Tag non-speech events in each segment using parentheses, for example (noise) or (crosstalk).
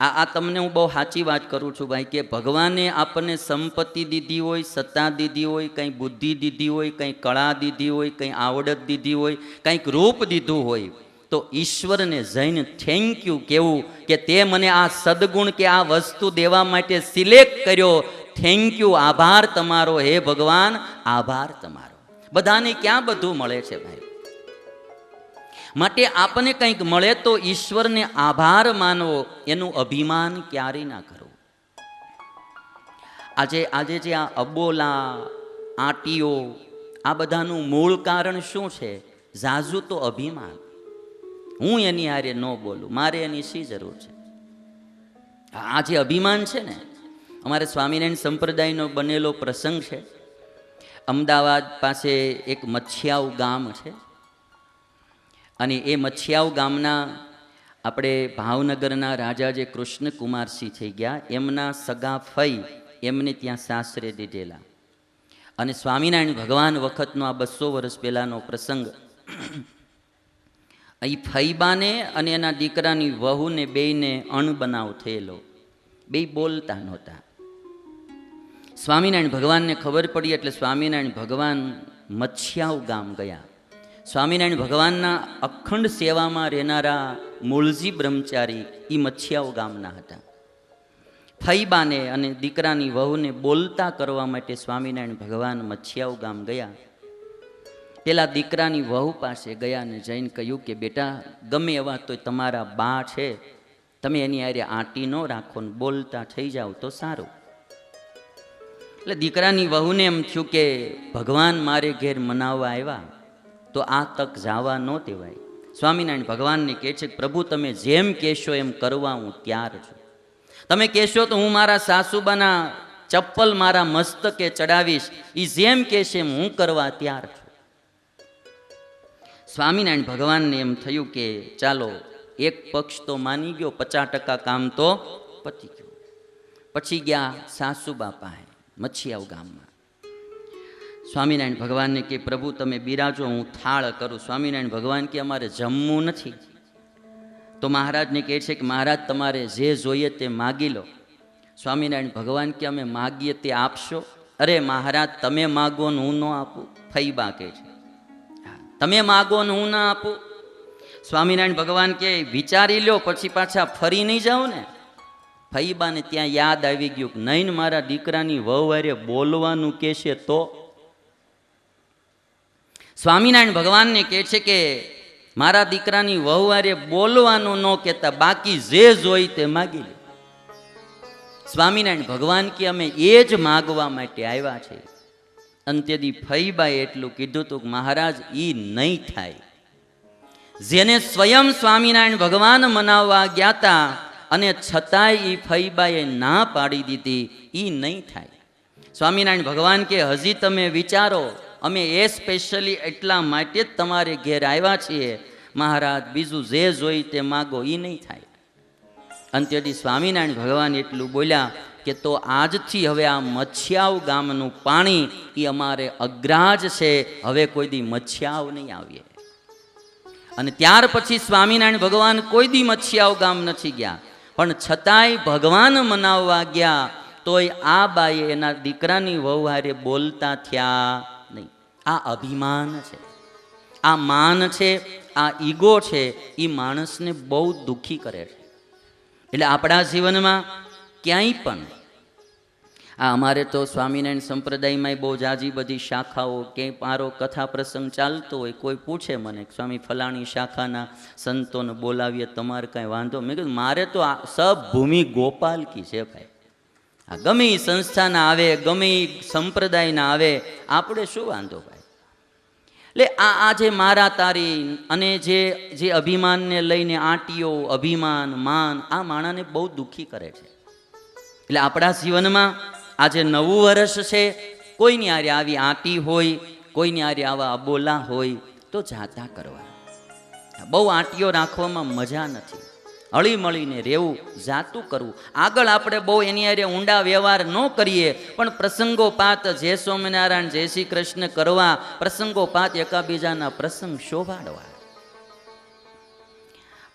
આ આ તમને હું બહુ સાચી વાત કરું છું ભાઈ કે ભગવાને આપણને સંપત્તિ દીધી હોય, સત્તા દીધી હોય, કંઈ બુદ્ધિ દીધી હોય, કંઈ કળા દીધી હોય, કંઈ આવડત દીધી હોય, કંઈક રૂપ દીધું હોય, તો ઈશ્વરને જઈને થેન્ક યુ કેવું કે તે મને આ સદગુણ કે આ વસ્તુ દેવા માટે સિલેક્ટ કર્યો. થેન્ક યુ આભાર તમારો. હે ભગવાન, આભાર તમારો. બધાને ક્યાં બધું મળે છે ભાઈ? માટે આપને કંઈક મળે તો ઈશ્વરને આભાર માનવો, એનું અભિમાન ક્યારેય ના કરો. આજે આજે જે આ અબોલા, આટીઓ, આ બધાનું મૂળ કારણ શું છે? ઝાઝુ તો અભિમાન. હું એની હારે ન બોલું, મારે એની શી જરૂર છે? આ જે અભિમાન છે ને, અમારે સ્વામિનારાયણ સંપ્રદાયનો બનેલો પ્રસંગ છે. અમદાવાદ પાસે એક મચ્છિયાવ ગામ છે. અને એ મચ્છિયાવ ગામના આપણે ભાવનગરના રાજા જે કૃષ્ણકુમારસિંહ થઈ ગયા, એમના સગા ફઈ એમને ત્યાં સાસરે દીધેલા. અને સ્વામિનારાયણ ભગવાન વખતનો આ બસો વર્ષ પહેલાંનો પ્રસંગ, (clears throat) અહીં ફૈબાને અને એના દીકરાની વહુને બેયને અણબનાવ થયેલો. બે બોલતા નહોતા. સ્વામિનારાયણ ભગવાનને ખબર પડી એટલે સ્વામિનારાયણ ભગવાન મચ્છિયાવ ગામ ગયા. સ્વામિનારાયણ ભગવાનના અખંડ સેવામાં રહેનારા મૂળજી બ્રહ્મચારી એ મચ્છિયાવ ગામના હતા. ફૈબાને અને દીકરાની વહુને બોલતા કરવા માટે સ્વામિનારાયણ ભગવાન મચ્છિયાઓ ગામ ગયા. પેલા દીકરાની વહુ પાસે ગયા અને જઈને કહ્યું કે, બેટા, ગમે એવા તો તમારા બા છે, તમે એની આરે આંટી ન રાખો ને બોલતા થઈ જાઓ તો સારું. એટલે દીકરાની વહુને એમ થયું કે, ભગવાન મારે ઘેર મનાવવા આવ્યા. તો આ તક જાવા ન દેવાય. સ્વામિનારાયણ ભગવાનને કહે છે પ્રભુ, તમે જેમ કહેશો એમ કરવા હું તૈયાર છું. તમે કહેશો તો હું મારા સાસુબાના ચપ્પલ મારા મસ્તકે ચડાવીશ. એ જેમ કહેશે એમ હું કરવા તૈયાર છું. સ્વામિનારાયણ ભગવાનને એમ થયું કે, ચાલો, એક પક્ષ તો માની ગયો, પચાસ ટકા કામ તો પતી ગયું. પછી ગયા સાસુબા પાસે, મચ્છિયાવ ગામમાં. સ્વામિનારાયણ ભગવાનને કે, પ્રભુ, તમે બિરાજો, હું થાળ કરું. સ્વામિનારાયણ ભગવાન કે, અમારે જમવું નથી. તો મહારાજને કહે છે કે, મહારાજ, તમારે જે જોઈએ તે માગી લો. સ્વામિનારાયણ ભગવાન કે, અમે માગીએ તે આપશો. અરે મહારાજ, તમે માગો ને હું ન આપું. ફૈબા કહે છે. તમે માગો ને હું ના આપું. સ્વામિનારાયણ ભગવાન કે, વિચારી લો પછી પાછા ફરી નહીં જાઓ ને. ફઈબાને ત્યાં યાદ આવી ગયું નહીં મારા દીકરાની વહુ વારે બોલવાનું કહેશે તો સ્વામિનારાયણ ભગવાનને કહે છે કે, મારા દીકરાની વહુવારે બોલવાનું ન કહેતા, બાકી જે જોઈ તે માગી લે. સ્વામિનારાયણ ભગવાન કે, અમે એ જ માગવા માટે આવ્યા છે. અંત્યદી ફઈબાએ એટલું કીધું હતું કે, મહારાજ એ નહીં થાય. જેને સ્વયં સ્વામિનારાયણ ભગવાન મનાવવા ગયા હતા અને છતાંય એ ફઈબાએ ના પાડી દીધી એ નહીં થાય. સ્વામિનારાયણ ભગવાન કે, હજી તમે વિચારો અમે એ સ્પેશિયલી એટલા માટે જ તમારે ઘેર આવ્યા છીએ. મહારાજ, બીજું જે જોઈ તે માગો એ નહીં થાય. અંત્યથી સ્વામિનારાયણ ભગવાન એટલું બોલ્યા કે તો આજથી હવે આ મચ્છિયાવ ગામનું પાણી એ અમારે અગ્રાજ છે, હવે કોઈ દી મચ્છિયાવ નહીં આવીએ. અને ત્યાર પછી સ્વામિનારાયણ ભગવાન કોઈ દી મચ્છિયાવ ગામ નથી ગયા. પણ છતાંય ભગવાન મનાવવા ગયા, તોય આ બાઈએ એના દીકરાની વહુ હારે બોલતા થયા. આ અભિમાન છે. આ માન છે, આ ઈગો છે એ માણસને બહુ દુઃખી કરે છે. એટલે આપણા જીવનમાં ક્યાંય પણ આ અમારે તો સ્વામિનારાયણ સંપ્રદાયમાં બહુ જાજી બધી શાખાઓ કે મારો કથા પ્રસંગ ચાલતો હોય, કોઈ પૂછે મને સ્વામી, ફલાણી શાખાના સંતોને બોલાવીએ, તમારે કાંઈ વાંધો? મેં કીધું, મારે તો આ સબ ભૂમિ ગોપાલકી છે ભાઈ. આ ગમે સંસ્થાના આવે, ગમે સંપ્રદાયના આવે, આપણે શું વાંધો ભાઈ? એટલે આ આ જે મારા તારી અને જે જે અભિમાનને લઈને આંટીઓ, અભિમાન, માન, આ માણાને બહુ દુઃખી કરે છે. એટલે આપણા જીવનમાં આજે નવું વર્ષ છે, કોઈની આરે આવી આંટી હોય, કોઈની આરે આવા અબોલા હોય, તો જાતા કરવા બહુ આંટીઓ રાખવામાં મજા નથી. હળી મળીને રહેવું, જાતું કરવું. આગળ આપણે બહુ એની હારે ઊંડા વ્યવહાર ન કરીએ, પણ પ્રસંગોપાત જય સ્વામિનારાયણ, જય શ્રી કૃષ્ણ કરવા પ્રસંગોપાત એકાબીજાના પ્રસંગ શોભાડવા.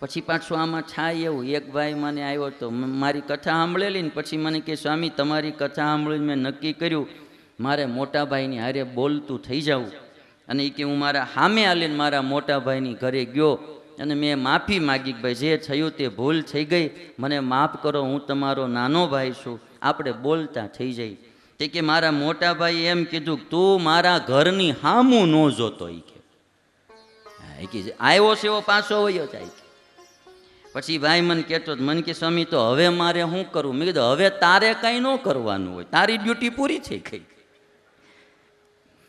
પછી પાછું આમાં છાય એવું, એક ભાઈ મને આવ્યો તો મારી કથા સાંભળેલી ને પછી મને કે, સ્વામી, તમારી કથા સાંભળીને મેં નક્કી કર્યું, મારે મોટા ભાઈની હારે બોલતું થઈ જવું. અને એ કે, હું મારા સામે આલીને મારા મોટા ભાઈની ઘરે ગયો અને મેં માફી માગી ભાઈ જે થયું તે ભૂલ થઈ ગઈ. મને માફ કરો, હું તમારો નાનો ભાઈ છું. આપણે બોલતા થઈ જઈ તે કે મારા મોટા ભાઈએ એમ કીધું તું મારા ઘરની હામું ન જોતો એ કે આવ્યો છે એવો પાછો વયો જાય. પછી ભાઈ મને કહેતો મને કે સ્વામી તો હવે મારે શું કરવું મેં કીધું હવે તારે કંઈ ન કરવાનું હોય. તારી ડ્યુટી પૂરી થઈ ગઈ.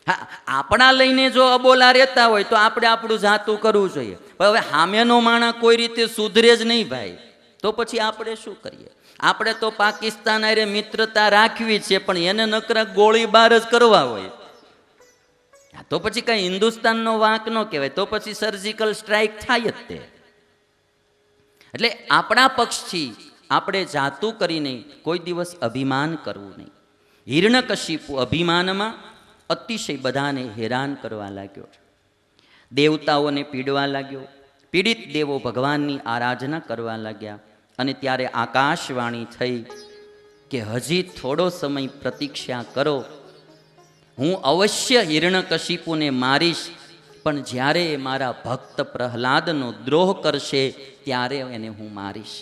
હા, આપણા લઈને જો અબોલા રહેતા હોય તો આપણે આપણું જાતું કરવું જોઈએ. પણ હવે સામેનો માણા કોઈ રીતે સુધરે જ નહીં ભાઈ. તો પછી આપણે શું કરીએ? આપણે તો પાકિસ્તાન અરે મિત્રતા રાખવી છે, પણ એને નકરા ગોળીબાર જ કરવા હોય. તો પછી કઈ હિન્દુસ્તાનનો વાંક ન કહેવાય, તો પછી સર્જિકલ સ્ટ્રાઇક થાય જ તે. એટલે આપણા પક્ષથી આપણે જાતું કરીને કોઈ દિવસ અભિમાન કરવું નહીં. હિરણકશિપુ અભિમાનમાં અતિશય બધાને હેરાન કરવા લાગ્યો દેવતાઓને પીડવા લાગ્યો. પીડિત દેવો ભગવાનની આરાધના કરવા લાગ્યા અને ત્યારે આકાશવાણી થઈ કે હજી થોડો સમય પ્રતીક્ષા કરો. હું અવશ્ય હિરણકશિપુને મારીશ, પણ જ્યારે મારા ભક્ત પ્રહલાદનો દ્રોહ કરશે ત્યારે એને હું મારીશ.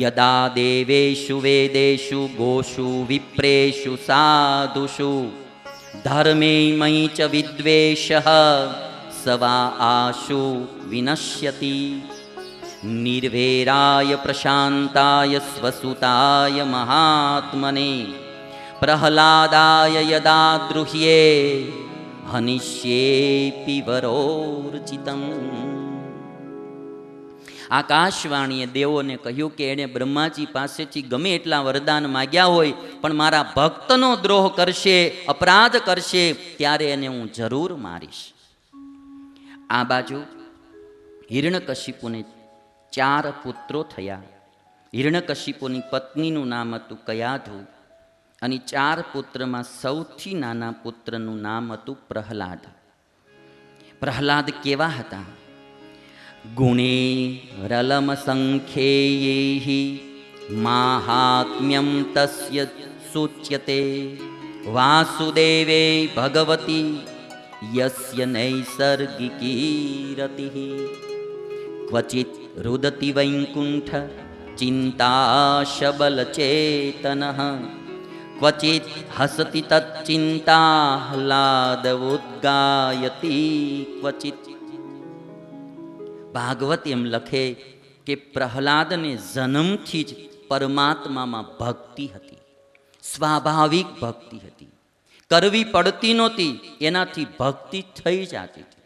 યદા દેવેશુ વેદેશુ ગોષુ વિપ્રેશુ સાધુષુ ધર્મે મયી ચ વિદ્વેષ સવા આશુ વિનશ્યતિ નિર્વેરાય પ્રશાંતાય સ્વસુતાય મહાત્મને પ્રહલાદાય યદા દ્રુહ્યે હનિષ્યેપી વરોર્ચિતમ આકાશવાણીએ દેવોને કહ્યું કે એણે બ્રહ્માજી પાસેથી ગમે એટલા વરદાન માગ્યા હોય, પણ મારા ભક્તનો દ્રોહ કરશે, અપરાધ કરશે, ત્યારે એને હું જરૂર મારીશ. આ બાજુ હિરણકશિપુને ચાર પુત્રો થયા. હિરણકશિપુની પત્નીનું નામ હતું કયાધુ અને ચાર પુત્રમાં સૌથી નાના પુત્રનું નામ હતું પ્રહલાદ. પ્રહલાદ કેવા હતા? ગુણે રલમ સંખ્યેયૈ માહાત્મ્યમ તસ્ય સૂચ્યતે. વાસુદેવે ભગવતી યસ્ય નૈસર્ગિકી રતિઃ ક્વચિત રુદતિ વૈકુંઠ ચિંતાશબલચેતન ક્વચિત હસતિ તચ્ચિંતાહ્લાદવોદ્ગાયતી ક્વચિત ભાગવત એમ લખે કે પ્રહલાદને જન્મથી જ પરમાત્મામાં ભક્તિ હતી સ્વાભાવિક ભક્તિ હતી કરવી પડતી નહોતી એનાથી ભક્તિ થઈ જતી હતી.